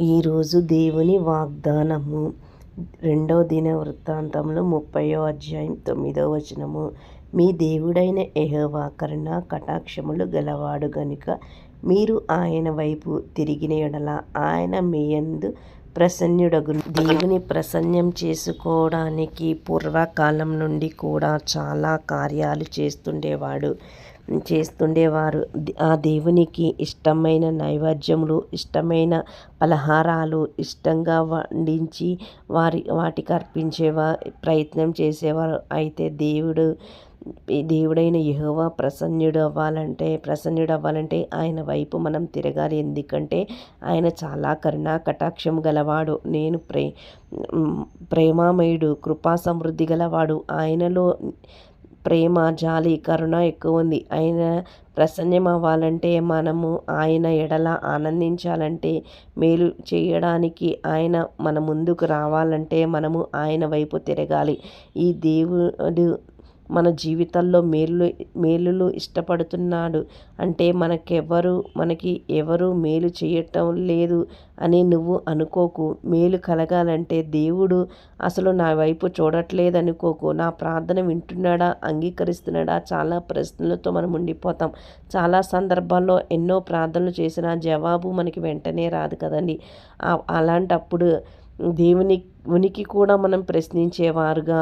ఈరోజు దేవుని వాగ్దానము. రెండవ దిన వృత్తాంతంలో ముప్పయో అధ్యాయం తొమ్మిదో వచనము. మీ దేవుడైన ఎహోవా కరుణ కటాక్షములు గలవాడు గనుక మీరు ఆయన వైపు తిరిగిన ఎడల ఆయన మీయందు ప్రసన్నుడగు దేవుని ప్రసన్నం చేసుకోవడానికి పూర్వకాలం నుండి కూడా చాలా కార్యాలు చేస్తుండేవాడు. చేస్తుండేవారు. ఆ దేవునికి ఇష్టమైన నైవేద్యములు ఇష్టమైన పలహారాలు ఇష్టంగా వండించి వారి వాటికి అర్పించేవా ప్రయత్నం చేసేవారు. అయితే దేవుడు దేవుడైన యహోవా ప్రసన్నుడు అవ్వాలంటే ప్రసన్నుడు అవ్వాలంటే ఆయన వైపు మనం తిరగాలి. ఎందుకంటే ఆయన చాలా కరుణా కటాక్షం గలవాడు. నేను ప్రే ప్రేమామయుడు కృపా సమృద్ధి గలవాడు. ఆయనలో ప్రేమ జాలి కరుణ ఎక్కువ ఉంది. ఆయన ప్రసన్నం అవ్వాలంటే మనము ఆయన ఎడల ఆనందించాలంటే మేలు చేయడానికి ఆయన మన ముందుకు రావాలంటే మనము ఆయన వైపు తిరగాలి. ఈ దేవుడు మన జీవితాల్లో మేలు మేలులు ఇష్టపడుతున్నాడు. అంటే మనకెవరు మనకి ఎవరు మేలు చేయటం లేదు అని నువ్వు అనుకోకు. మేలు కలగాలంటే దేవుడు అసలు నా వైపు చూడట్లేదు అనుకోకు నా ప్రార్థన వింటున్నాడా? అంగీకరిస్తున్నాడా? చాలా ప్రశ్నలతో మనం ఉండిపోతాం. చాలా సందర్భాల్లో ఎన్నో ప్రార్థనలు చేసిన జవాబు మనకి వెంటనే రాదు కదండి. అలాంటప్పుడు దేవుని ఉనికి కూడా మనం ప్రశ్నించేవారుగా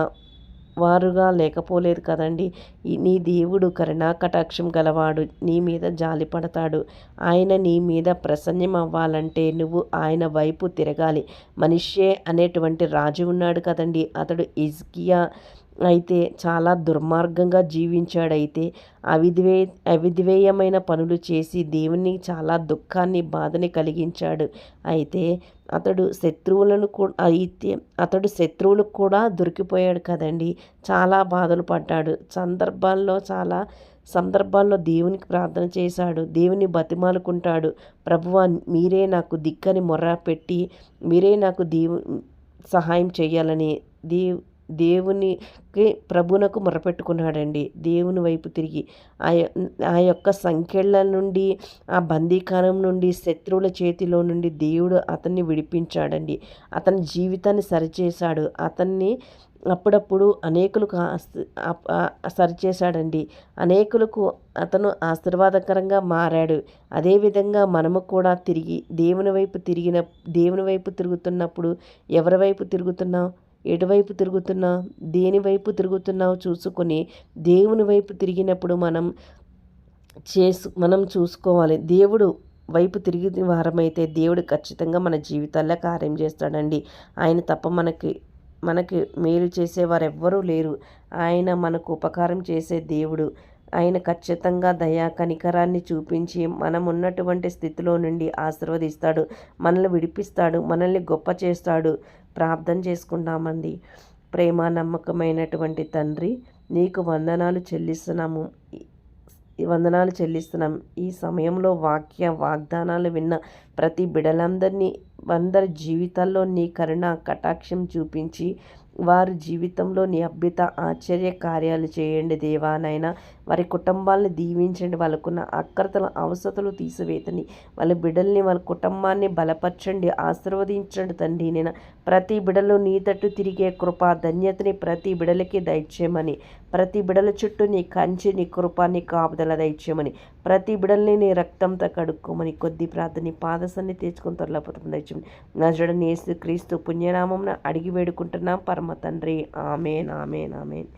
వారుగా లేకపోలేదు కదండి. నీ దేవుడు కరుణాకటాక్షం గలవాడు నీ మీద జాలి పడతాడు. ఆయన నీ మీద ప్రసన్నం అవ్వాలంటే నువ్వు ఆయన వైపు తిరగాలి. మనిషే అనేటువంటి రాజు ఉన్నాడు కదండి. అతడు ఇజ్కియా అయితే చాలా దుర్మార్గంగా జీవించాడైతే అవిద్వే అవిద్వేయమైన పనులు చేసి దేవుని చాలా దుఃఖాన్ని బాధని కలిగించాడు. అయితే అతడు శత్రువులను కూడా అయితే అతడు శత్రువులకు కూడా దొరికిపోయాడు కదండి. చాలా బాధలు పడ్డాడు. సందర్భాల్లో చాలా సందర్భాల్లో దేవునికి ప్రార్థన చేశాడు. దేవుని బతిమాలుకుంటాడు. ప్రభువా మీరే నాకు దిక్కని మొర్ర పెట్టి మీరే నాకు దేవు సహాయం చేయాలని దేవ్ దేవునికి ప్రభునకు మొరపెట్టుకున్నాడండి. దేవుని వైపు తిరిగి ఆ యొక్క సంఖ్యల నుండి ఆ బందీకారం నుండి శత్రువుల చేతిలో నుండి దేవుడు అతన్ని విడిపించాడండి. అతని జీవితాన్ని సరిచేశాడు. అతన్ని అప్పుడప్పుడు అనేకులకు సరిచేశాడండి. అనేకులకు అతను ఆశీర్వాదకరంగా మారాడు. అదేవిధంగా మనము కూడా తిరిగి దేవుని వైపు తిరిగిన దేవుని వైపు తిరుగుతున్నప్పుడు ఎవరి వైపు తిరుగుతున్నావు ఎటువైపు తిరుగుతున్నావు దేని వైపు తిరుగుతున్నావు చూసుకొని దేవుని వైపు తిరిగినప్పుడు మనం చేసు మనం చూసుకోవాలి. దేవుడు వైపు తిరిగి వారమైతే దేవుడు ఖచ్చితంగా మన జీవితాల్లో కార్యం చేస్తాడండి. ఆయన తప్ప మనకి మనకి మేలు చేసేవారు ఎవ్వరూ లేరు. ఆయన మనకు ఉపకారం చేసే దేవుడు. ఆయన ఖచ్చితంగా దయా కనికరాన్ని చూపించి మనం ఉన్నటువంటి స్థితిలో నుండి ఆశీర్వదిస్తాడు మనల్ని విడిపిస్తాడు మనల్ని గొప్ప చేస్తాడు. ప్రార్థన చేసుకుంటామండి ప్రేమ నమ్మకమైనటువంటి తండ్రి నీకు వందనాలు చెల్లిస్తున్నాము. వందనాలు చెల్లిస్తున్నాం. ఈ సమయంలో వాక్య వాగ్దానాలు విన్న ప్రతి బిడలందరినీ అందరి జీవితాల్లో నీ కరుణ కటాక్షం చూపించి వారి జీవితంలో నీ అద్భుత ఆశ్చర్య కార్యాలు చేయండి దేవానైనా వారి కుటుంబాలను దీవించండి. వాళ్ళకున్న అక్రతల అవసరతలు తీసివేతని వాళ్ళ బిడ్డల్ని వాళ్ళ కుటుంబాన్ని బలపరచండి. ఆశీర్వదించండి తండ్రి. నేను ప్రతి బిడలు నీ తట్టు తిరిగే కృప ధన్యతని ప్రతి బిడలకి దయచేయమని ప్రతి బిడల చుట్టూ నీ కంచి నీ కృప నీ కాపుదల దయచేయమని ప్రతి బిడల్ని నీ రక్తంతో కడుక్కోమని కొద్ది ప్రార్థన పాదసన్ని తెచ్చుకొని త్వరలోపోతుంది దయచేయమని నా జడని క్రీస్తు పుణ్యనామం అడిగి వేడుకుంటున్నాం. పరమ తండ్రి. Amen amen amen.